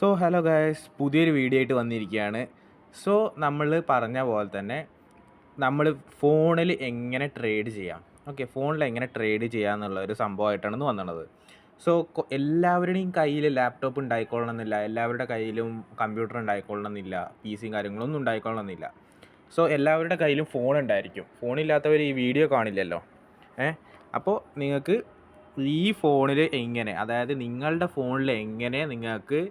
So hello guys പുതിയൊരു video ആയിട്ട് വന്നിരിക്കുകയാണ്. സോ നമ്മൾ പറഞ്ഞ പോലെ തന്നെ നമ്മൾ ഫോണിൽ എങ്ങനെ ട്രേഡ് ചെയ്യാം. ഓക്കെ ഫോണിൽ എങ്ങനെ ട്രേഡ് ചെയ്യാം എന്നുള്ള ഒരു സംഭവമായിട്ടാണ് ഇന്ന് വന്നത്. സോ എല്ലാവരുടെയും കയ്യിൽ ലാപ്ടോപ്പ് ഉണ്ടായിക്കൊള്ളണമെന്നില്ല. എല്ലാവരുടെ കയ്യിലും കമ്പ്യൂട്ടർ ഉണ്ടായിക്കൊള്ളണമെന്നില്ല. പി സിയും കാര്യങ്ങളൊന്നും ഉണ്ടായിക്കൊള്ളണമെന്നില്ല. സോ എല്ലാവരുടെ കയ്യിലും ഫോൺ ഉണ്ടായിരിക്കും. ഫോണില്ലാത്തവർ ഈ വീഡിയോ കാണില്ലല്ലോ. ഏ? അപ്പോൾ നിങ്ങൾക്ക് ഈ ഫോണിൽ എങ്ങനെ അതായത് നിങ്ങളുടെ ഫോണിൽ എങ്ങനെ നിങ്ങൾക്ക്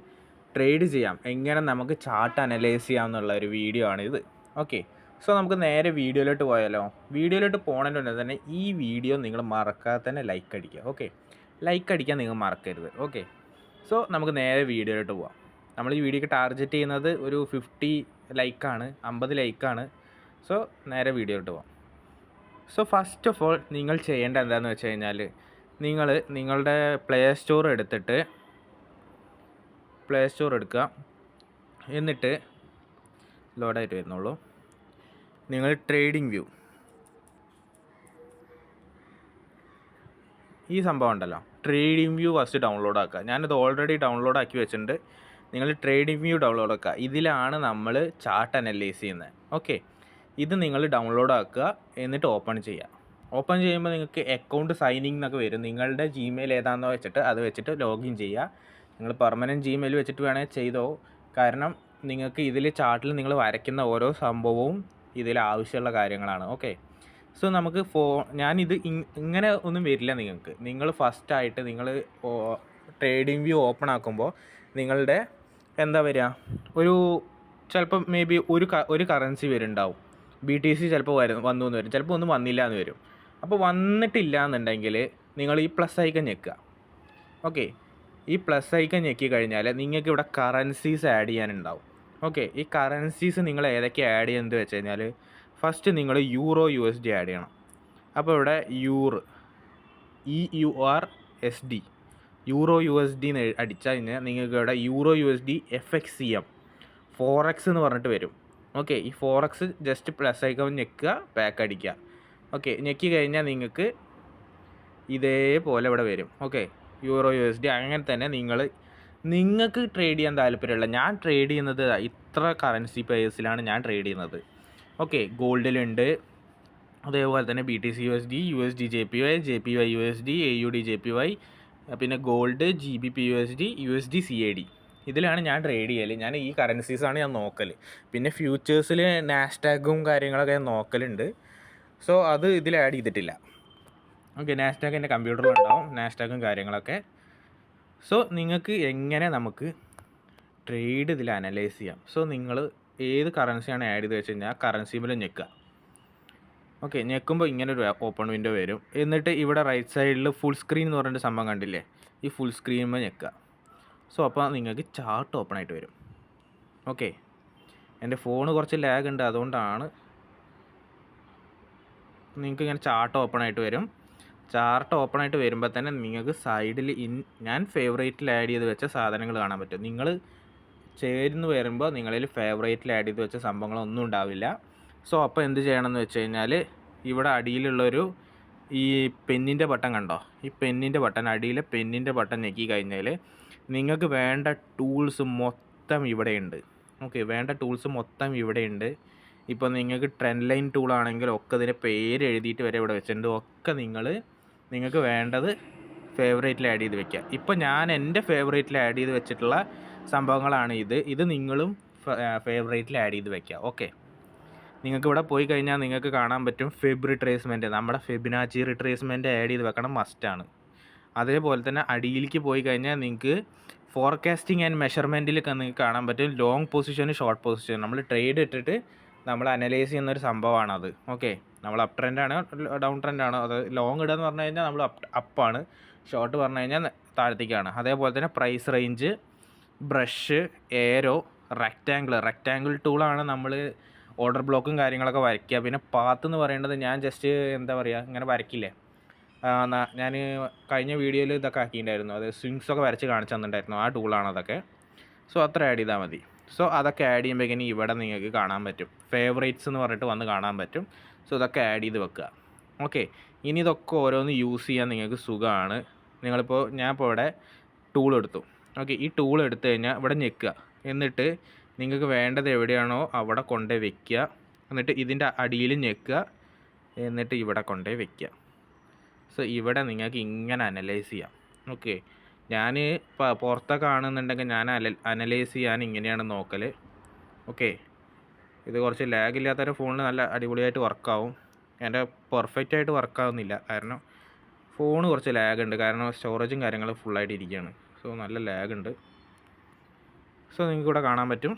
ട്രേഡ് ചെയ്യാം. എങ്ങനെ നമുക്ക് ചാർട്ട് അനലൈസ് ചെയ്യാം എന്നുള്ള ഒരു വീഡിയോ ആണ് ഇത് ഓക്കെ സോ നമുക്ക് നേരെ വീഡിയോയിലോട്ട് പോയാലോ? വീഡിയോയിലോട്ട് പോകണമെന്നുണ്ടെങ്കിൽ തന്നെ ഈ വീഡിയോ നിങ്ങൾ മറക്കാതെ തന്നെ ലൈക്ക് അടിക്കുക. ഓക്കെ ലൈക്ക് അടിക്കാൻ നിങ്ങൾ മറക്കരുത്. ഓക്കെ സോ നമുക്ക് നേരെ വീഡിയോയിലോട്ട് പോവാം. നമ്മൾ ഈ വീഡിയോക്ക് ടാർഗറ്റ് ചെയ്യുന്നത് ഒരു ഫിഫ്റ്റി ലൈക്കാണ് അമ്പത് ലൈക്കാണ് സോ നേരെ വീഡിയോയിലോട്ട് പോവാം. സോ ഫസ്റ്റ് ഓഫ് ഓൾ നിങ്ങൾ ചെയ്യേണ്ട എന്താണെന്ന് വെച്ച് കഴിഞ്ഞാൽ നിങ്ങൾ നിങ്ങളുടെ പ്ലേ സ്റ്റോർ എടുത്തിട്ട് പ്ലേ സ്റ്റോർ എടുക്കുക. എന്നിട്ട് ലോഡായിട്ട് വരുന്നുള്ളൂ. നിങ്ങൾ ട്രേഡിംഗ് വ്യൂ ഈ സംഭവം ഉണ്ടല്ലോ. ട്രേഡിംഗ് വ്യൂ ഫസ്റ്റ് ഡൗൺലോഡ് ആക്കുക. ഞാനിത് ഓൾറെഡി ഡൗൺലോഡ് ആക്കി വെച്ചിട്ടുണ്ട്. നിങ്ങൾ ട്രേഡിംഗ് വ്യൂ ഡൗൺലോഡ് ആക്കുക. ഇതിലാണ് നമ്മൾ ചാർട്ട് അനലൈസ് ചെയ്യുന്നത്. ഓക്കെ ഇത് നിങ്ങൾ ഡൗൺലോഡ് ആക്കുക. എന്നിട്ട് ഓപ്പൺ ചെയ്യുക. ഓപ്പൺ ചെയ്യുമ്പോൾ നിങ്ങൾക്ക് അക്കൗണ്ട് സൈനിങ് എന്നൊക്കെ വരും. നിങ്ങളുടെ ജിമെയിൽ ഏതാണെന്ന് വെച്ചിട്ട് അത് വെച്ചിട്ട് ലോഗിൻ ചെയ്യുക. നിങ്ങൾ പെർമനന്റ് ജിമെയിൽ വെച്ചിട്ട് വേണേൽ ചെയ്തോ. കാരണം നിങ്ങൾക്ക് ഇതിൽ ചാർട്ടിൽ നിങ്ങൾ വരയ്ക്കുന്ന ഓരോ സംഭവവും ഇതിൽ ആവശ്യമുള്ള കാര്യങ്ങളാണ്. ഓക്കെ സോ നമുക്ക് ഫോ ഞാനിത് ഇങ്ങനെ ഒന്നും വരില്ല നിങ്ങൾക്ക്. നിങ്ങൾ ഫസ്റ്റായിട്ട് നിങ്ങൾ ട്രേഡിംഗ് വ്യൂ ഓപ്പൺ ആക്കുമ്പോൾ നിങ്ങളുടെ എന്താ വരിക? ഒരു ചിലപ്പോൾ മേ ബി ഒരു ഒരു കറൻസി വരുന്നുണ്ടാവും. ബി ടി സി ചിലപ്പോൾ വരും വന്നു എന്ന് വരും. ചിലപ്പോൾ ഒന്നും വന്നില്ല എന്ന് വരും. അപ്പോൾ വന്നിട്ടില്ല എന്നുണ്ടെങ്കിൽ നിങ്ങൾ ഈ പ്ലസ് ഐക്കൺ ഞെക്കുക. ഓക്കെ ഈ പ്ലസ് ഐക്കൺ ഞെക്കി കഴിഞ്ഞാൽ നിങ്ങൾക്ക് ഇവിടെ കറൻസീസ് ആഡ് ചെയ്യാനുണ്ടാവും. ഓക്കെ ഈ കറൻസീസ് നിങ്ങൾ ഏതൊക്കെ ആഡ് ചെയ്യുന്നത് വെച്ച് കഴിഞ്ഞാൽ ഫസ്റ്റ് നിങ്ങൾ euro U S D add ചെയ്യണം. അപ്പോൾ ഇവിടെ യൂറ് E U R S D euro U S D അടിച്ചാൽ കഴിഞ്ഞാൽ നിങ്ങൾക്ക് ഇവിടെ euro U S D F X C M forex എന്ന് പറഞ്ഞിട്ട് വരും. ഓക്കെ ഈ four X just plus icon ഞെക്കുക പാക്ക് അടിക്കുക. ഓക്കെ ഞെക്കി കഴിഞ്ഞാൽ നിങ്ങൾക്ക് ഇതേപോലെ ഇവിടെ വരും. Okay euro U S D അങ്ങനെ തന്നെ നിങ്ങൾ നിങ്ങൾക്ക് ട്രേഡ് ചെയ്യാൻ താല്പര്യമുള്ള ഞാൻ ട്രേഡ് ചെയ്യുന്നത് ഇത്ര കറൻസി പേഴ്സിലാണ് ഞാൻ ട്രേഡ് ചെയ്യുന്നത്. ഓക്കെ ഗോൾഡിലുണ്ട് അതേപോലെ തന്നെ B T C U S D U S D J P Y J P Y U S D A U D J P Y പിന്നെ gold G B P U S D U S D C A D ഇതിലാണ് ഞാൻ trade ചെയ്യൽ ഞാൻ ഈ കറൻസീസാണ് ഞാൻ നോക്കൽ പിന്നെ ഫ്യൂച്ചേഴ്സിൽ നാഷ്ടാഗും കാര്യങ്ങളൊക്കെ ഞാൻ നോക്കലുണ്ട്. സോ അത് ഇതിൽ ആഡ് ചെയ്തിട്ടില്ല. ഓക്കെ നാഷ്ടാക്ക് എന്റെ കമ്പ്യൂട്ടറിലുണ്ടാവും നാസ്റ്റാക്കും കാര്യങ്ങളൊക്കെ. സോ നിങ്ങൾക്ക് എങ്ങനെ നമുക്ക് ട്രേഡ് ഇതിൽ അനലൈസ് ചെയ്യാം? സോ നിങ്ങൾ ഏത് കറൻസിയാണ് ആഡ് ചെയ്ത് വെച്ച് കഴിഞ്ഞാൽ ആ കറൻസി മേലെ ഞെക്കുക. ഓക്കെ ഞെക്കുമ്പോൾ ഇങ്ങനെ ഒരു ഓപ്പൺ വിൻഡോ വരും. എന്നിട്ട് ഇവിടെ റൈറ്റ് സൈഡിൽ ഫുൾ സ്ക്രീൻ എന്ന് പറഞ്ഞിട്ട് സംഭവം കണ്ടില്ലേ? ഈ ഫുൾ സ്ക്രീനുമ്പോൾ ഞെക്കുക. സോ അപ്പോൾ നിങ്ങൾക്ക് ചാർട്ട് ഓപ്പൺ ആയിട്ട് വരും. ഓക്കെ എന്റെ ഫോണ് കുറച്ച് ലാഗ് ഉണ്ട്. അതുകൊണ്ടാണ് നിങ്ങൾക്ക് ഇങ്ങനെ ചാർട്ട് ഓപ്പൺ ആയിട്ട് വരും. ചാർട്ട് ഓപ്പൺ ആയിട്ട് വരുമ്പോൾ തന്നെ നിങ്ങൾക്ക് സൈഡിൽ ഇൻ ഞാൻ ഫേവറേറ്റിൽ ആഡ് ചെയ്ത് വെച്ച സാധനങ്ങൾ കാണാൻ പറ്റും. നിങ്ങൾ ചേരുന്നു വരുമ്പോൾ നിങ്ങളിൽ ഫേവറേറ്റിൽ ആഡ് ചെയ്ത് വെച്ച സംഭവങ്ങളൊന്നും ഉണ്ടാവില്ല. സോ അപ്പോൾ എന്ത് ചെയ്യണമെന്ന് വെച്ച് കഴിഞ്ഞാൽ ഇവിടെ അടിയിലുള്ളൊരു ഈ പെന്നിന്റെ ബട്ടൺ കണ്ടോ? ഈ പെന്നിന്റെ ബട്ടൺ അടിയിലെ പെന്നിന്റെ ബട്ടൺ ഞെക്കി കഴിഞ്ഞാൽ നിങ്ങൾക്ക് വേണ്ട ടൂൾസ് മൊത്തം ഇവിടെയുണ്ട് ഓക്കെ വേണ്ട ടൂൾസ് മൊത്തം ഇവിടെയുണ്ട് ഇപ്പോൾ നിങ്ങൾക്ക് ട്രെൻഡ് ലൈൻ ടൂൾ ആണെങ്കിൽ ഒക്കെ ഇതിന്റെ പേര് എഴുതിയിട്ട് വരെ ഇവിടെ വെച്ചിട്ടുണ്ട്. ഒക്കെ നിങ്ങൾ നിങ്ങൾക്ക് വേണ്ടത് ഫേവറേറ്റിൽ ആഡ് ചെയ്ത് വെക്കുക. ഇപ്പോൾ ഞാൻ എന്റെ ഫേവറേറ്റിൽ ആഡ് ചെയ്ത് വെച്ചിട്ടുള്ള സംഭവങ്ങളാണ് ഇത്. ഇത് നിങ്ങളും ഫേവറേറ്റിൽ ആഡ് ചെയ്ത് വെക്കുക. ഓക്കെ നിങ്ങൾക്ക് ഇവിടെ പോയി കഴിഞ്ഞാൽ നിങ്ങൾക്ക് കാണാൻ പറ്റും ഫെബ് റിട്രേസ്മെന്റ് നമ്മുടെ ഫെബിനാച്ചി റിട്രേസ്മെന്റ് ആഡ് ചെയ്ത് വെക്കണം മസ്റ്റാണ് അതേപോലെ തന്നെ അടിയിലേക്ക് പോയി കഴിഞ്ഞാൽ നിങ്ങൾക്ക് ഫോർകാസ്റ്റിംഗ് ആൻഡ് മെഷർമെന്റിലൊക്കെ നിങ്ങൾക്ക് കാണാൻ പറ്റും. ലോങ് പൊസിഷൻ ഷോർട്ട് പൊസിഷൻ നമ്മൾ ട്രേഡ് ഇട്ടിട്ട് നമ്മൾ അനലൈസ് ചെയ്യുന്ന ഒരു സംഭവമാണത്. ഓക്കെ നമ്മൾ അപ്പ് ട്രെൻഡാണ് ഡൗൺ ട്രെൻഡാണ് അത് ലോങ് ഇടുക എന്ന് പറഞ്ഞു കഴിഞ്ഞാൽ നമ്മൾ അപ്പ് അപ്പാണ് ഷോർട്ട് പറഞ്ഞു കഴിഞ്ഞാൽ താഴത്തേക്കാണ്. അതേപോലെ തന്നെ price range brush arrow rectangle rectangle ടൂളാണ് നമ്മൾ ഓർഡർ ബ്ലോക്കും കാര്യങ്ങളൊക്കെ വരയ്ക്കുക. പിന്നെ പാത്ത് എന്ന് പറയേണ്ടത് ഞാൻ ജസ്റ്റ് എന്താ പറയുക ഇങ്ങനെ വരയ്ക്കില്ലേ? ഞാൻ കഴിഞ്ഞ വീഡിയോയിൽ ഇതൊക്കെ ആക്കിയിട്ടുണ്ടായിരുന്നു. അത് സ്വിങ്സ് ഒക്കെ വരച്ച് കാണിച്ചു തന്നിട്ടുണ്ടായിരുന്നു. ആ ടൂളാണ് അതൊക്കെ. സോ അത്ര ആഡ് ചെയ്താൽ മതി. സോ അതൊക്കെ ആഡ് ചെയ്യുമ്പോഴേക്കിനും ഇവിടെ നിങ്ങൾക്ക് കാണാൻ പറ്റും. ഫേവറേറ്റ്സ് എന്ന് പറഞ്ഞിട്ട് വന്ന് കാണാൻ പറ്റും. സോ ഇതൊക്കെ ആഡ് ചെയ്ത് വെക്കുക. ഓക്കെ ഇനി ഇതൊക്കെ ഓരോന്ന് യൂസ് ചെയ്യാൻ നിങ്ങൾക്ക് സുഖമാണ്. നിങ്ങളിപ്പോൾ ഞാൻ ഇപ്പോൾ ഇവിടെ ടൂൾ എടുത്തു. ഓക്കെ ഈ ടൂൾ എടുത്തു കഴിഞ്ഞാൽ ഇവിടെ ഞെക്കുക. എന്നിട്ട് നിങ്ങൾക്ക് വേണ്ടത് എവിടെയാണോ അവിടെ കൊണ്ടേ വെക്കുക. എന്നിട്ട് ഇതിന്റെ അടിയിൽ ഞെക്കുക. എന്നിട്ട് ഇവിടെ കൊണ്ടേ വെക്കുക. സോ ഇവിടെ നിങ്ങൾക്ക് ഇങ്ങനെ അനലൈസ് ചെയ്യാം. ഓക്കെ ഞാൻ പുറത്തൊക്കെ കാണുന്നുണ്ടെങ്കിൽ ഞാൻ അനലൈസ് ചെയ്യാൻ ഇങ്ങനെയാണ് നോക്കൽ ഓക്കെ ഇത് കുറച്ച് ലാഗ് ഇല്ലാത്തൊരു ഫോണിൽ നല്ല അടിപൊളിയായിട്ട് വർക്കാവും എന്റെ പെർഫെക്റ്റ് ആയിട്ട് വർക്കാവുന്നില്ല കാരണം ഫോൺ കുറച്ച് ലാഗ് ഉണ്ട്. കാരണം സ്റ്റോറേജും കാര്യങ്ങളും ഫുള്ളായിട്ട് ഇരിക്കുകയാണ് സോ നല്ല ലാഗ് ഉണ്ട്. സോ നിങ്ങൾക്ക് ഇവിടെ കാണാൻ പറ്റും.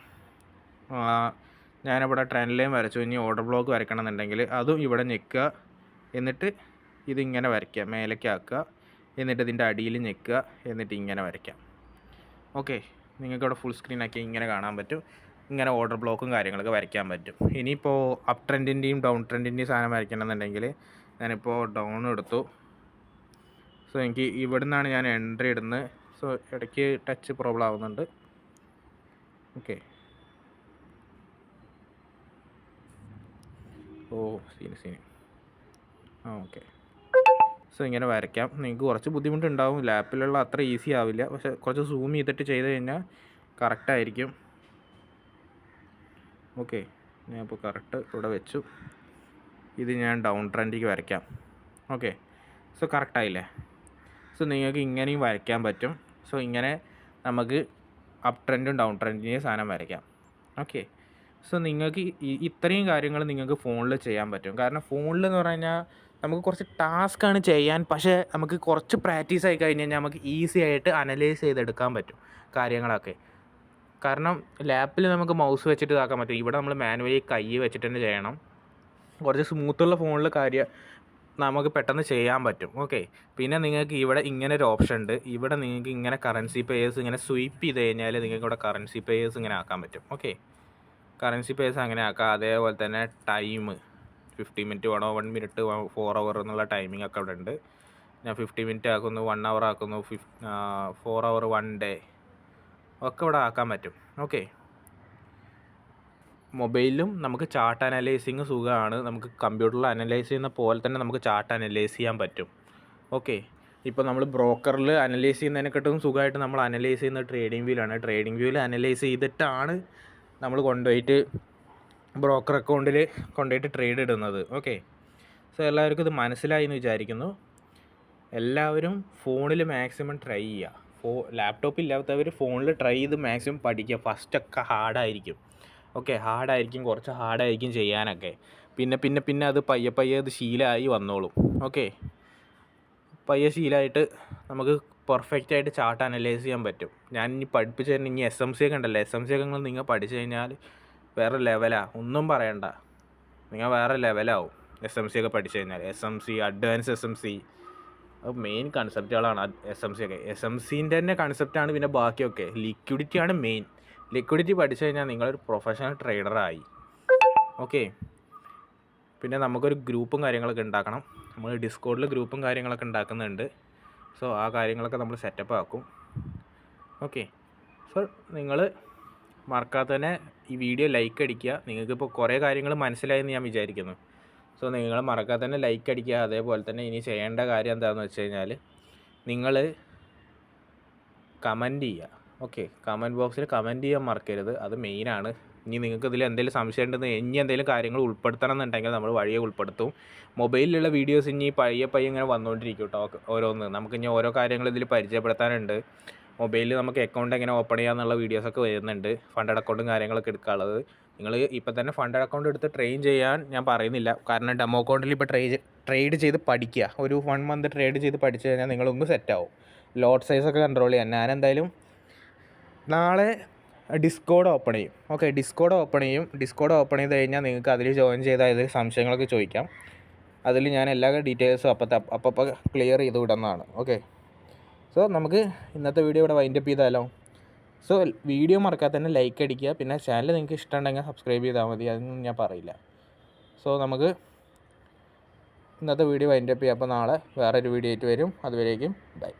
ഞാനിവിടെ ട്രെൻഡ് ലൈൻ വരച്ചു. ഇനി ഓർഡർ ബ്ലോക്ക് വരയ്ക്കണം എന്നുണ്ടെങ്കിൽ അതും ഇവിടെ ഞെക്കുക. എന്നിട്ട് ഇതിങ്ങനെ വരയ്ക്കുക. മേലേക്ക് ആക്കുക. എന്നിട്ട് ഇതിന്റെ അടിയിൽ ഞെക്കുക. എന്നിട്ട് ഇങ്ങനെ വരയ്ക്കാം. ഓക്കെ നിങ്ങൾക്കിവിടെ ഫുൾ സ്ക്രീൻ ആക്കി ഇങ്ങനെ കാണാൻ പറ്റും. ഇങ്ങനെ ഓർഡർ ബ്ലോക്കും കാര്യങ്ങളൊക്കെ വരയ്ക്കാൻ പറ്റും. ഇനിയിപ്പോൾ അപ് ട്രെൻഡിന്റെയും ഡൗൺ ട്രെൻഡിന്റെയും സാധനം വരയ്ക്കണമെന്നുണ്ടെങ്കിൽ ഞാനിപ്പോൾ ഡൗൺ എടുത്തു. സോ എനിക്ക് ഇവിടെ നിന്നാണ് ഞാൻ എൻട്രി ഇടുന്നത്. സോ ഇടയ്ക്ക് ടച്ച് പ്രോബ്ലം ആവുന്നുണ്ട്. ഓക്കെ ഓ സീന് സീന് ആ ഓക്കെ സോ ഇങ്ങനെ വരയ്ക്കാം. നിങ്ങൾക്ക് കുറച്ച് ബുദ്ധിമുട്ടുണ്ടാവും. ലാപ്പിലുള്ള അത്ര ഈസി ആവില്ല. പക്ഷെ കുറച്ച് സൂം ചെയ്തിട്ട് ചെയ്ത് കഴിഞ്ഞാൽ കറക്റ്റായിരിക്കും ഓക്കെ ഞാൻ ഇപ്പോൾ കറക്റ്റ് ഇവിടെ വെച്ചു. ഇത് ഞാൻ ഡൗൺ ട്രെൻഡിലേക്ക് വരയ്ക്കാം. ഓക്കെ സോ കറക്റ്റായില്ലേ സോ നിങ്ങൾക്ക് ഇങ്ങനെയും വരയ്ക്കാൻ പറ്റും. സോ ഇങ്ങനെ നമുക്ക് അപ്പ് ട്രെൻഡും ഡൗൺ ട്രെൻഡിന്റെയും സാധനം വരയ്ക്കാം. ഓക്കെ സോ നിങ്ങൾക്ക് ഇത്രയും കാര്യങ്ങൾ നിങ്ങൾക്ക് ഫോണിൽ ചെയ്യാൻ പറ്റും. കാരണം ഫോണിൽ എന്ന് പറഞ്ഞു കഴിഞ്ഞാൽ നമുക്ക് കുറച്ച് ടാസ്ക്കാണ് ചെയ്യാൻ പക്ഷേ നമുക്ക് കുറച്ച് പ്രാക്ടീസ് ആയി കഴിഞ്ഞ് കഴിഞ്ഞാൽ നമുക്ക് ഈസി ആയിട്ട് അനലൈസ് ചെയ്തെടുക്കാൻ പറ്റും കാര്യങ്ങളൊക്കെ. കാരണം ലാപ്പിൽ നമുക്ക് മൗസ് വെച്ചിട്ട് ഇതാക്കാൻ പറ്റും. ഇവിടെ നമ്മൾ മാനുവലി കൈ വെച്ചിട്ട് തന്നെ ചെയ്യണം. കുറച്ച് സ്മൂത്തുള്ള ഫോണിൽ കാര്യം നമുക്ക് പെട്ടെന്ന് ചെയ്യാൻ പറ്റും. ഓക്കെ പിന്നെ നിങ്ങൾക്ക് ഇവിടെ ഇങ്ങനെ ഒരു ഓപ്ഷൻ ഉണ്ട്. ഇവിടെ നിങ്ങൾക്ക് ഇങ്ങനെ കറൻസി പേയേഴ്സ് ഇങ്ങനെ സ്വീപ്പ് ചെയ്ത് കഴിഞ്ഞാൽ നിങ്ങൾക്ക് ഇവിടെ കറൻസി പേയേഴ്സ് ഇങ്ങനെ ആക്കാൻ പറ്റും. ഓക്കെ കറൻസി പേയേഴ്സ് അങ്ങനെ ആക്കാം. അതേപോലെ തന്നെ ടൈം ഫിഫ്റ്റി മിനിറ്റ് വേണോ വൺ മിനിറ്റ് ഫോർ അവർ എന്നുള്ള ടൈമിംഗ് ഒക്കെ ഇവിടെ ഉണ്ട്. ഞാൻ ഫിഫ്റ്റി മിനിറ്റ് ആക്കുന്നു വൺ അവർ ആക്കുന്നു ഫിഫ് ഫോർ അവർ വൺ ഡേ ഒക്കെ ഇവിടെ ആക്കാൻ പറ്റും. ഓക്കെ മൊബൈലിലും നമുക്ക് ചാർട്ട് അനലൈസിങ് സുഖമാണ്. നമുക്ക് കമ്പ്യൂട്ടറിൽ അനലൈസ് ചെയ്യുന്ന പോലെ തന്നെ നമുക്ക് ചാർട്ട് അനലൈസ് ചെയ്യാൻ പറ്റും. ഓക്കെ ഇപ്പോൾ നമ്മൾ ബ്രോക്കറിൽ അനലൈസ് ചെയ്യുന്നതിനെക്കാട്ടും സുഖമായിട്ട് നമ്മൾ അനലൈസ് ചെയ്യുന്ന ട്രേഡിംഗ് വ്യൂലാണ് ട്രേഡിംഗ് വ്യൂവിൽ അനലൈസ് ചെയ്തിട്ടാണ് നമ്മൾ കൊണ്ടുപോയിട്ട് ബ്രോക്കർ അക്കൗണ്ടിൽ കൊണ്ടുപോയിട്ട് ട്രേഡ് ഇടുന്നത്. ഓക്കെ സോ എല്ലാവർക്കും ഇത് മനസ്സിലായി എന്ന് വിചാരിക്കുന്നു. എല്ലാവരും ഫോണിൽ മാക്സിമം ട്രൈ ചെയ്യുക. ഫോ ലാപ്ടോപ്പ് ഇല്ലാത്തവർ ഫോണിൽ ട്രൈ ചെയ്ത് മാക്സിമം പഠിക്കുക. ഫസ്റ്റൊക്കെ ഹാർഡായിരിക്കും ഓക്കെ ഹാർഡായിരിക്കും കുറച്ച് ഹാർഡായിരിക്കും ചെയ്യാനൊക്കെ. പിന്നെ പിന്നെ പിന്നെ അത് പയ്യെ പയ്യെ അത് ശീലമായി വന്നോളും. ഓക്കെ പയ്യെ ശീലമായിട്ട് നമുക്ക് പെർഫെക്റ്റ് ആയിട്ട് ചാർട്ട് അനലൈസ് ചെയ്യാൻ പറ്റും. ഞാൻ ഇനി പഠിപ്പിച്ചു തരുന്ന ഇനി എസ് എം സി ഒക്കെ ഉണ്ടല്ലോ. എസ് എം സി ഒക്കെ നിങ്ങൾ പഠിച്ചു കഴിഞ്ഞാൽ വേറെ ലെവലാണ് ഒന്നും പറയണ്ട. നിങ്ങൾ വേറെ ലെവലാവും എസ് എം സി ഒക്കെ പഠിച്ചു കഴിഞ്ഞാൽ. S M C advance S M C main കൺസെപ്റ്റുകളാണ് S M C ഒക്കെ. എസ് എം സിന്റെ തന്നെ കൺസെപ്റ്റാണ് പിന്നെ ബാക്കിയൊക്കെ. ലിക്വിഡിറ്റി ആണ് മെയിൻ ലിക്വിഡിറ്റി പഠിച്ചു കഴിഞ്ഞാൽ നിങ്ങളൊരു പ്രൊഫഷണൽ ട്രേഡറായി ഓക്കെ പിന്നെ നമുക്കൊരു ഗ്രൂപ്പും കാര്യങ്ങളൊക്കെ ഉണ്ടാക്കണം. നമ്മൾ ഡിസ്കോഡിൽ ഗ്രൂപ്പും കാര്യങ്ങളൊക്കെ ഉണ്ടാക്കുന്നുണ്ട്. സോ ആ കാര്യങ്ങളൊക്കെ നമ്മൾ സെറ്റപ്പ് ആക്കും. ഓക്കെ സോ നിങ്ങൾ മറക്കാതെ തന്നെ ഈ വീഡിയോ ലൈക്ക് അടിക്കുക. നിങ്ങൾക്കിപ്പോൾ കുറേ കാര്യങ്ങൾ മനസ്സിലായെന്ന് ഞാൻ വിചാരിക്കുന്നു. സോ നിങ്ങൾ മറക്കാതെ തന്നെ ലൈക്ക് അടിക്കുക. അതേപോലെ തന്നെ ഇനി ചെയ്യേണ്ട കാര്യം എന്താണെന്ന് വെച്ച് കഴിഞ്ഞാൽ നിങ്ങൾ കമന്റ് ചെയ്യുക. ഓക്കെ കമന്റ് ബോക്സിൽ കമന്റ് ചെയ്യാൻ മറക്കരുത്. അത് മെയിനാണ് ഇനി നിങ്ങൾക്ക് ഇതിൽ എന്തെങ്കിലും സംശയം ഉണ്ടെന്ന് ഇനി എന്തെങ്കിലും കാര്യങ്ങൾ ഉൾപ്പെടുത്തണം എന്നുണ്ടെങ്കിൽ നമ്മൾ വഴിയെ ഉൾപ്പെടുത്തും. മൊബൈലിലുള്ള വീഡിയോസ് ഇനി പയ്യെ പയ്യെ ഇങ്ങനെ വന്നുകൊണ്ടിരിക്കും കേട്ടോ ഓരോന്ന്. നമുക്ക് ഇനി ഓരോ കാര്യങ്ങൾ ഇതിൽ പരിചയപ്പെടുത്താനുണ്ട്. മൊബൈലിൽ നമുക്ക് അക്കൗണ്ട് എങ്ങനെ ഓപ്പൺ ചെയ്യാമെന്നുള്ള വീഡിയോസൊക്കെ വരുന്നുണ്ട്. ഫണ്ടഡ് അക്കൗണ്ടും കാര്യങ്ങളൊക്കെ എടുക്കാനുള്ളത്. നിങ്ങൾ ഇപ്പം തന്നെ ഫണ്ട് അക്കൗണ്ട് എടുത്ത് ട്രെയിൻ ചെയ്യാൻ ഞാൻ പറയുന്നില്ല. കാരണം ഡെമോ അക്കൗണ്ടിൽ ഇപ്പോൾ ട്രേഡ് ട്രേഡ് ചെയ്ത് പഠിക്കുക. ഒരു വൺ മന്ത് ട്രേഡ് ചെയ്ത് പഠിച്ചു കഴിഞ്ഞാൽ നിങ്ങളൊന്ന് സെറ്റാവും ലോട്ട് സൈസൊക്കെ കൺട്രോൾ ചെയ്യാൻ. ഞാൻ എന്തായാലും നാളെ ഡിസ്കോഡ് ഓപ്പൺ ചെയ്യും. ഓക്കെ ഡിസ്കോഡ് ഓപ്പൺ ചെയ്യും. ഡിസ്കോഡ് ഓപ്പൺ ചെയ്ത് കഴിഞ്ഞാൽ നിങ്ങൾക്ക് അതിൽ ജോയിൻ ചെയ്താൽ അതിൽ സംശയങ്ങളൊക്കെ ചോദിക്കാം. അതിൽ ഞാൻ എല്ലാ ഡീറ്റെയിൽസും അപ്പത്തെ അപ്പം ക്ലിയർ ചെയ്ത് വിടുന്നതാണ്. ഓക്കെ സോ നമുക്ക് ഇന്നത്തെ വീഡിയോ ഇവിടെ വൈൻഡപ്പ് ചെയ്താലോ? സോ വീഡിയോ മറക്കാതെ തന്നെ ലൈക്ക് അടിക്കുക. പിന്നെ ചാനൽ നിങ്ങൾക്ക് ഇഷ്ടമുണ്ടെങ്കിൽ സബ്സ്ക്രൈബ് ചെയ്താൽ മതി. അതൊന്നും ഞാൻ പറയില്ല. സോ നമുക്ക് ഇന്നത്തെ വീഡിയോ വൈൻഡപ്പ് ചെയ്യാം. അപ്പോൾ നാളെ വേറൊരു വീഡിയോ ആയിട്ട് വരും. അതുവരേക്കും ബൈ